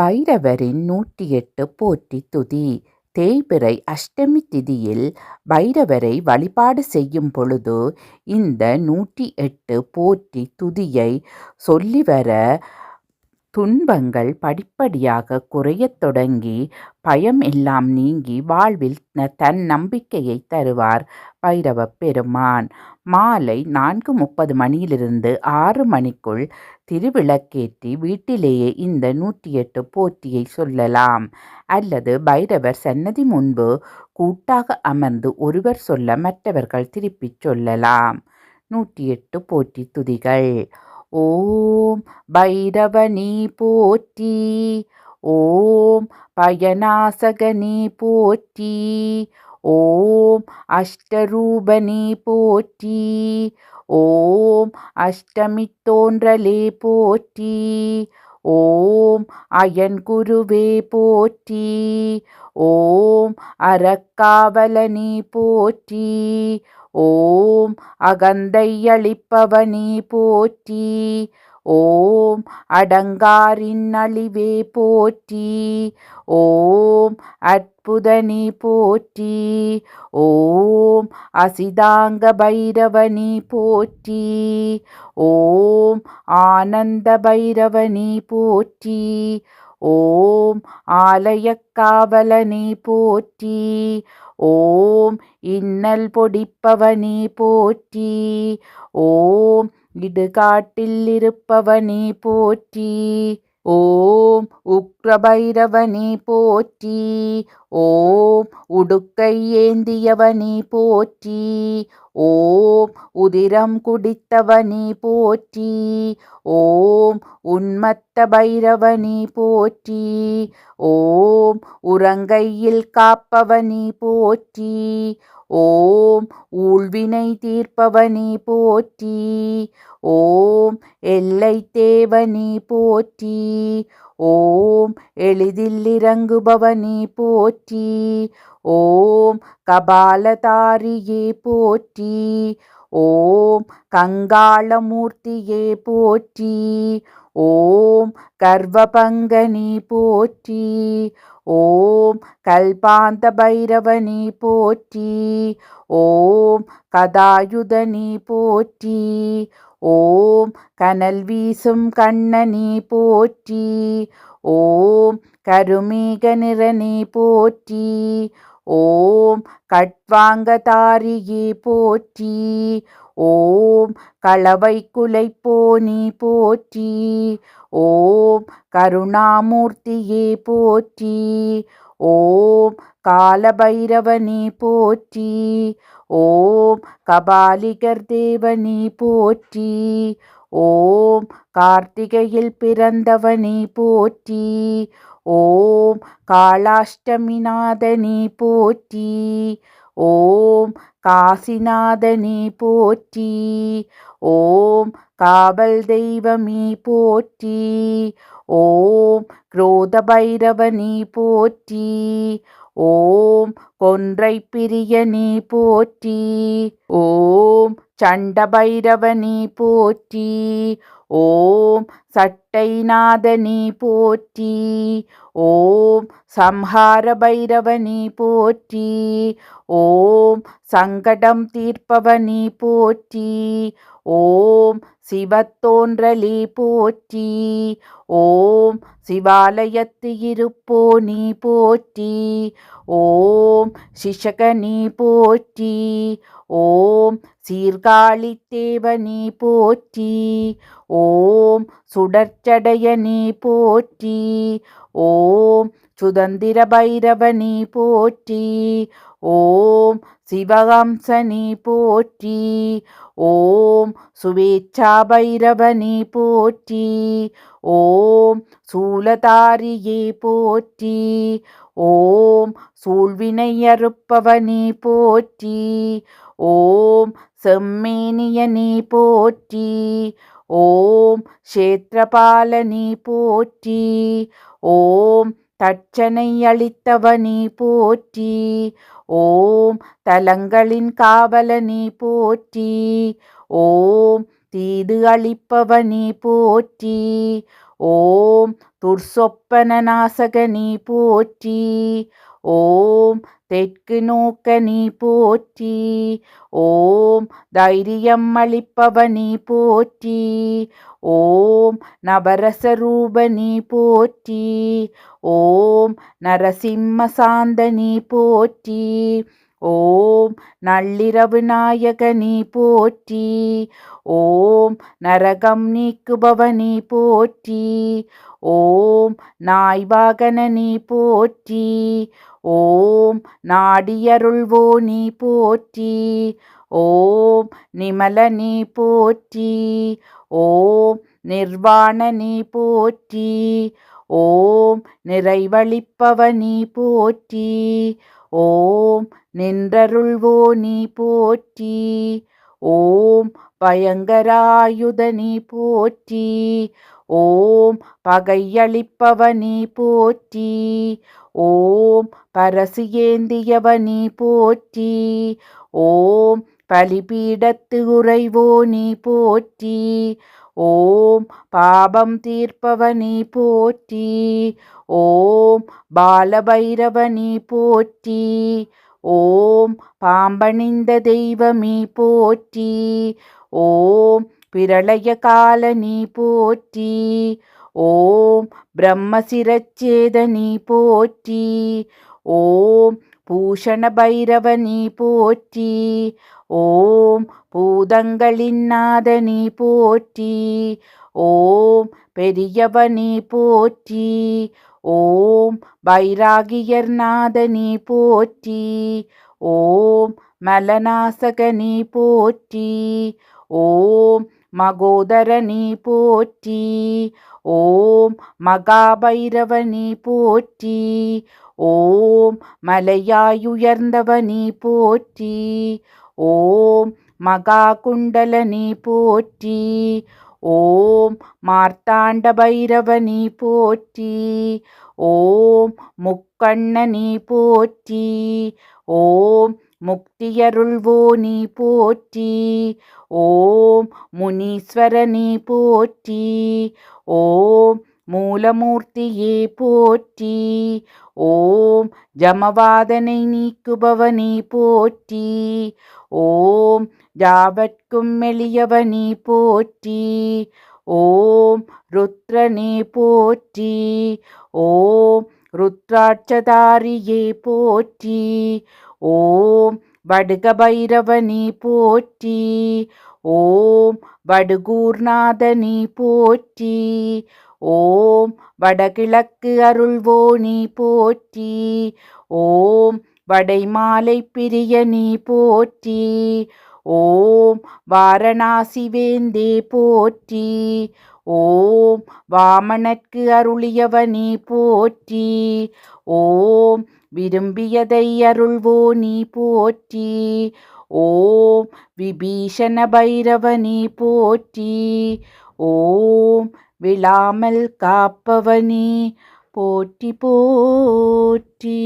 பைரவரின் நூற்றி எட்டு போற்றி துதி. தேய்பிறை அஷ்டமி திதியில் பைரவரை வழிபாடு செய்யும் பொழுது இந்த நூற்றி எட்டு போற்றி துதியை சொல்லி வர துன்பங்கள் படிப்படியாக குறையத் தொடங்கி பயம் எல்லாம் நீங்கி வாழ்வில் தன் நம்பிக்கையை தருவார் பைரவ பெருமான். மாலை நான்கு முப்பது மணியிலிருந்து ஆறு மணிக்குள் திருவிளக்கேற்றி வீட்டிலேயே இந்த நூற்றி எட்டு போற்றியை சொல்லலாம். அல்லது பைரவர் சன்னதி முன்பு கூட்டாக அமர்ந்து ஒருவர் சொல்ல மற்றவர்கள் திருப்பிச் சொல்லலாம். நூற்றி எட்டு போற்றி துதிகள். ஓம் பைரவனி போற்றி ஓம் பயனாசகனி போற்றி ஓம் அஷ்டரூபனி போற்றி ஓம் அஷ்டமி தோன்றலே போற்றி ஓம் அயன்குருவே போற்றி ஓம் அறக்காவலனி போற்றி ஓம் அகந்தையளிப்பவனி போற்றி. ஓம் அடங்காரின் அழிவே போற்றி. ஓம் அற்புதனி போற்றி. ஓம் அசிதாங்க பைரவனி போற்றி. ஓம் ஆனந்த பைரவனி போற்றி. ஓம் ஆலயக்காவலனி போற்றி. ஓம் இன்னல் பொடிப்பவனே போற்றி. ஓம் இடுகாட்டில் இருப்பவனே போற்றி. ஓம் உக்ரபைரவனே போற்றி. ஓம் உடுக்கை ஏந்தியவனி போற்றி. ஓம் உதிரம் குடித்தவனே போற்றி. ஓம் உன்மத்த பைரவனே போற்றி. ஓம் உறங்கையில் காப்பவனே போற்றி. ஓம் ஊழ்வினை தீர்ப்பவனே போற்றி. ஓம் எல்லை தேவனே போற்றி. ஓம் எளிதில் இறங்குபவனே போற்றி. ஓம் கபாலதாரியே போற்றி. ஓம் கங்காளமூர்த்தியே போற்றி. ஓம் கர்வபங்கனி போற்றி ஓம் கல்பாந்த பைரவனி போற்றி ஓம் கதாயுதனி போற்றி ஓம் கனல் வீசும் கண்ணனி போற்றி ஓம் கருமேக நிறனி போற்றி ஓம் கட்வாங்கதாரியே போற்றி ஓம் களவை குலைப்போனி போற்றி. ஓம் கருணாமூர்த்தியே போற்றி. ஓம் காலபைரவனே போற்றி. ஓம் கபாலிகர் தேவனே போற்றி. ஓம் கார்த்திகையில் பிறந்தவனே போற்றி. ஓம் காளாஷ்டமிநாதனே போற்றி. ஓம் காசிநாதனே போற்றி. ஓம் காவல் தெய்வமே போற்றி. ஓம் குரோத பைரவனே போற்றி. ஓம் கொன்றை பிரியனே போற்றி. ஓம் சண்டபைரவனி போற்றி. ஓம் சட்டைநாதனி போற்றி. ஓம் சம்ஹார பைரவனி போற்றி. ஓம் சங்கடம் தீர்ப்பவனி போற்றி. ஓம் சிவத்தோன்றலி போற்றி. ஓம் சிவாலயத்து இருப்போ நீ போற்றி. ஓம் சிஷக நீ போற்றி. ஓம் சீர்காழி தேவ நீ போற்றி. ஓம் சுடற்சடையனி போற்றி. ஓம் சுதந்திர பைரவ நீ போற்றி. ஓம் சிவகம்சனி போற்றி ஓம் சுவேச்சா பைரவனி போற்றி ஓம் சூலதாரியே போற்றி ஓம் சூழ்வினையறுப்பவனி போற்றி ஓம் செம்மேனியனி போற்றி ஓம் க்ஷேத்திரபாலனி போற்றி ஓம் தட்சனை அளித்தவனி போற்றி. ஓம் தலங்களின் காவலனி போற்றி. ஓம் தீது அளிப்பவனி போற்றி. ஓம் துர்சொப்பன நாசகனி போற்றி. ஓம் தெற்கு நோக்க நீ போற்றி. ஓம் தைரியம் அளிப்பவனி போற்றி. ஓம் நவரசரூபனி போற்றி. ஓம் நரசிம்ம சாந்தனி போற்றி. ஓம் நள்ளிரவு நாயகனி போற்றி. ஓம் நரகம் நீக்குபவனி போற்றி. ஓம் நாய்வாகனி போற்றி. ஓம் நாடியருள்வோ நீ போற்றி. ஓம் நிமலனி போற்றி. ஓம் நிர்வாணனி போற்றி. ஓம் நிறைவழிப்பவனி போற்றி. ஓம் நின்றருள்வோ நீ போற்றி. ஓம் பயங்கராயுதனி போற்றி. ஓம் பகையளிப்பவனி போற்றி. ஓம் பரசியேந்தியவனி போற்றி. ஓம் பலிபீடத்து உறைவோ நீ போற்றி. ஓம் பாபம் தீர்ப்பவனி போற்றி. ஓம் பாலபைரவனி போற்றி. ஓம் பாம்பணிந்த தெய்வமீ போற்றி. ஓம் பிரளய காலனி போற்றி. ஓம் பிரம்மசிரச்சேதனி போற்றி. ஓம் பூஷண பைரவனி போற்றி. ஓம் பூதங்களின் நாதனி போற்றி ஓம் பெரியவனி போற்றி ஓம் பைராகியர் நாதனி போற்றி ஓம் மலநாசகனி போற்றி ஓம் மகோதரனி போற்றி ஓம் மகாபைரவனி போற்றி ஓம் மலையாயுயர்ந்தவனி போற்றி ஓம் மகா குண்டலனி போற்றி. ஓம் மார்த்தாண்ட பைரவனி போற்றி. ஓம் முக்கண்ணனி போற்றி. ஓம் முக்தியருள்வோ நீ போற்றி. ஓம் முனீஸ்வரனி போற்றி. ஓம் மூலமூர்த்தியே போற்றி. ஓம் ஜமவாதனை நீக்குபவனே போற்றி. ஓம் ஜாவட்கும் எளியவனி போற்றி. ஓம் ருத்ரனே போற்றி. ஓம் ருத்ராட்சதாரியே போற்றி. ஓம் வடுகபைரவனே போற்றி. ஓம் வடுகூர்நாதனே போற்றி. ஓம் வடகிழக்கு அருள்வோனி போற்றி. ஓம் வடைமாலை பிரியனி போற்றி. ஓம் வாரணாசி வேந்தே போற்றி. ஓம் வாமனற்கு அருளியவனி போற்றி. ஓம் விரும்பியதை அருள்வோ நீ போற்றி. ஓம் விபீஷண பைரவனி போற்றி. ஓம் விழாமல் காப்பவனே போற்றி போற்றி.